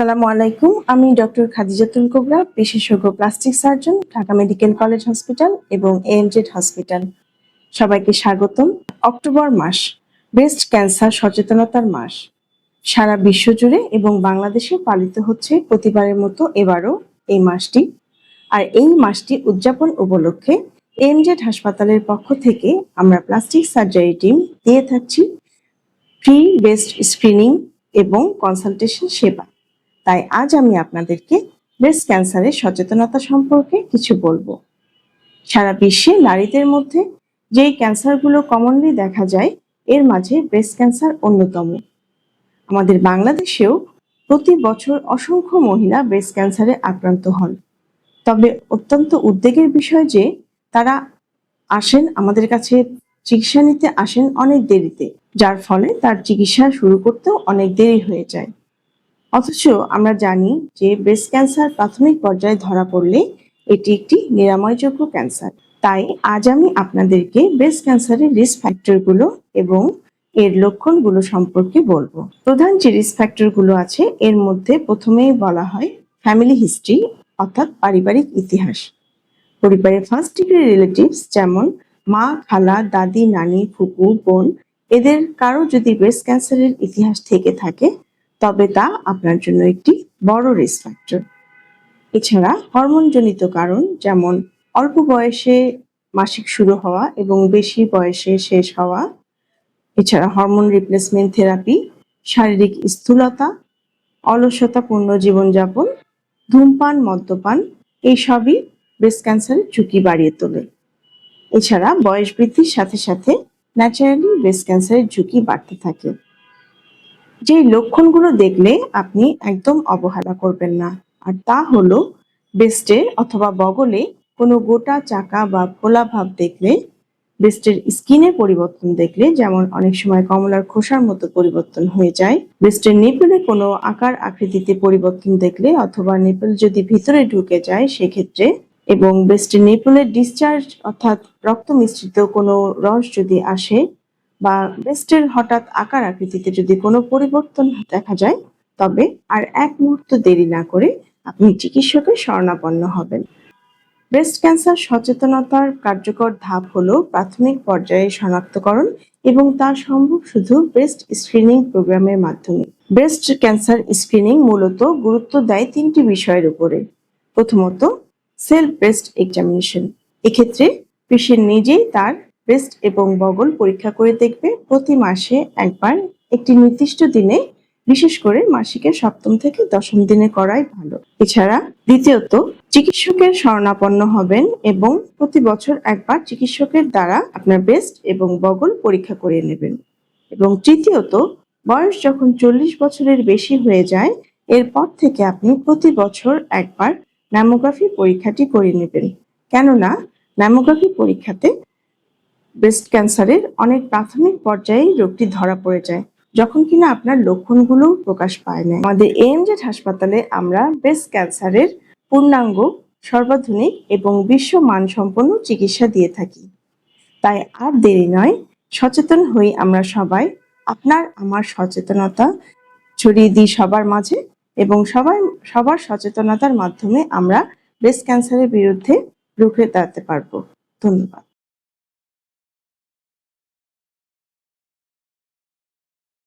আসসালামু আলাইকুম। আমি ডক্টর খাদিজাতুল কোবরা, বিশেষজ্ঞ plastic surgeon, Dhaka medical college hospital এবং এএমজেড হসপিটাল। সবাইকে স্বাগতম। অক্টোবর মাস, ব্রেস্ট ক্যান্সার সচেতনতার মাস। সারা বিশ্ব জুড়ে এবং বাংলাদেশে পালিত হচ্ছে প্রতিবারের মতো এবারও এই মাসটি। আর এই মাসটি উদযাপন উপলক্ষে এএমজেড হাসপাতালের পক্ষ থেকে আমরা প্লাস্টিক সার্জারি টিম দিয়ে থাকছি। ফ্রি বেস্ট স্ক্রিনিং এবং কনসালটেশন সেবা। তাই আজ আমি আপনাদেরকে ব্রেস্ট ক্যান্সারের সচেতনতা সম্পর্কে কিছু বলব। সারা বিশ্বে নারীদের মধ্যে যেই ক্যান্সারগুলো কমনলি দেখা যায়, এর মাঝে ব্রেস্ট ক্যান্সার অন্যতম। আমাদের বাংলাদেশেও প্রতি বছর অসংখ্য মহিলা ব্রেস্ট ক্যান্সারে আক্রান্ত হন। তবে অত্যন্ত উদ্বেগের বিষয় যে, তারা আসেন, আমাদের কাছে চিকিৎসা নিতে আসেন অনেক দেরিতে, যার ফলে তার চিকিৎসা শুরু করতেও অনেক দেরি হয়ে যায়। অথচ আমরা জানি যে ব্রেস্ট ক্যান্সার প্রাথমিক পর্যায়ে ধরা পড়লে এটি একটি নিরাময়যোগ্য ক্যান্সার তাই আজ আমি আপনাদেরকে ব্রেস্ট ক্যান্সারের রিস্ক ফ্যাক্টরগুলো এবং এর লক্ষণগুলো সম্পর্কে বলব। প্রধান যে রিস্ক ফ্যাক্টরগুলো আছে, এর মধ্যে প্রথমেই বলা হয় ফ্যামিলি হিস্ট্রি অর্থাৎ পারিবারিক ইতিহাস। পরিবারের ফার্স্ট ডিগ্রি রিলেটিভস যেমন মা, খালা, দাদি, নানি, ফুপু, বোন, এদের কারও যদি ব্রেস্ট ক্যান্সারের ইতিহাস থেকে থাকে তবে তা আপনার জন্য একটি বড় রিস্ক ফ্যাক্টর এছাড়া হরমোনজনিত কারণ যেমন অল্প বয়সে মাসিক শুরু হওয়া এবং বেশি বয়সে শেষ হওয়া, এছাড়া হরমোন রিপ্লেসমেন্ট থেরাপি, শারীরিক স্থূলতা, অলসতাপূর্ণ জীবনযাপন, ধূমপান, মদ্যপান এই সবই ব্রেস্ট ক্যান্সারের ঝুঁকি বাড়িয়ে তোলে। এছাড়া বয়স বৃদ্ধির সাথে সাথে ন্যাচারালি ব্রেস্ট ক্যান্সারের ঝুঁকি বাড়তে থাকে। যে লক্ষণগুলো দেখলে আপনি একদম অবহেলা করবেন না। আর তা হলো ব্রেস্টে অথবা বগলে কোনো গোটা চাকা বা ফোলা ভাব দেখলে ব্রেস্টের স্কিনের পরিবর্তন দেখলে, যেমন অনেক সময় কমলার খোসার মতো পরিবর্তন হয়ে যায়। ব্রেস্টের নিপলে কোনো আকার আকৃতিতে পরিবর্তন দেখলে অথবা নিপল যদি ভিতরে ঢুকে যায় সেক্ষেত্রে, এবং ব্রেস্টের নিপলের ডিসচার্জ অর্থাৎ রক্ত মিশ্রিত কোনো রস যদি আসে বা ব্রেস্টের হঠাৎ আকার আকৃতিতে যদি কোনো পরিবর্তন দেখা যায়, তবে আর এক মুহূর্ত দেরি না করে আপনি চিকিৎসকের শরণাপন্ন হবেন। ব্রেস্ট ক্যান্সার সচেতনতার কার্যকর ধাপ হলো প্রাথমিক পর্যায়ে শনাক্তকরণ এবং তা সম্ভব শুধু ব্রেস্ট স্ক্রিনিং প্রোগ্রামের মাধ্যমে। ব্রেস্ট ক্যান্সার স্ক্রিনিং মূলত গুরুত্ব দেয় তিনটি বিষয়ের উপরে। প্রথমত, সেলফ ব্রেস্ট এক্সামিনেশন। এক্ষেত্রে, পেশেন্ট নিজেই তার ব্রেস্ট এবং বগল পরীক্ষা করে দেখবে প্রতি মাসে একবার একটি নির্দিষ্ট দিনে, বিশেষ করে মাসিকের সপ্তম থেকে দশম দিনে করাই ভালো। এছাড়া দ্বিতীয়ত, চিকিৎসকের শরণাপন্ন হবেন এবং প্রতি বছর একবার চিকিৎসকের দ্বারা আপনার ব্রেস্ট এবং বগল পরীক্ষা করে নেবেন। এবং তৃতীয়ত, বয়স যখন চল্লিশ বছরের বেশি হয়ে যায়, এরপর থেকে আপনি প্রতি বছর একবার ম্যামোগ্রাফি পরীক্ষাটি করে নেবেন। কেননা, ম্যামোগ্রাফি পরীক্ষাতে ব্রেস্ট ক্যান্সারের অনেক প্রাথমিক পর্যায়ে রোগটি ধরা পড়ে যায়, যখন কিনা আপনার লক্ষণগুলো প্রকাশ পায় না। আমাদের এএমজেড হাসপাতালে আমরা ব্রেস্ট ক্যান্সারের পূর্ণাঙ্গ, সর্বাধুনিক এবং বিশ্ব মানসম্পন্ন চিকিৎসা দিয়ে থাকি। তাই আর দেরি নয়, সচেতন হই আমরা সবাই, আপনার আমার সচেতনতা ছড়িয়ে দিই সবার মাঝে এবং সবাই, সবার সচেতনতার মাধ্যমে আমরা ব্রেস্ট ক্যান্সারের বিরুদ্ধে রুখে দাঁড়াতে পারব। ধন্যবাদ।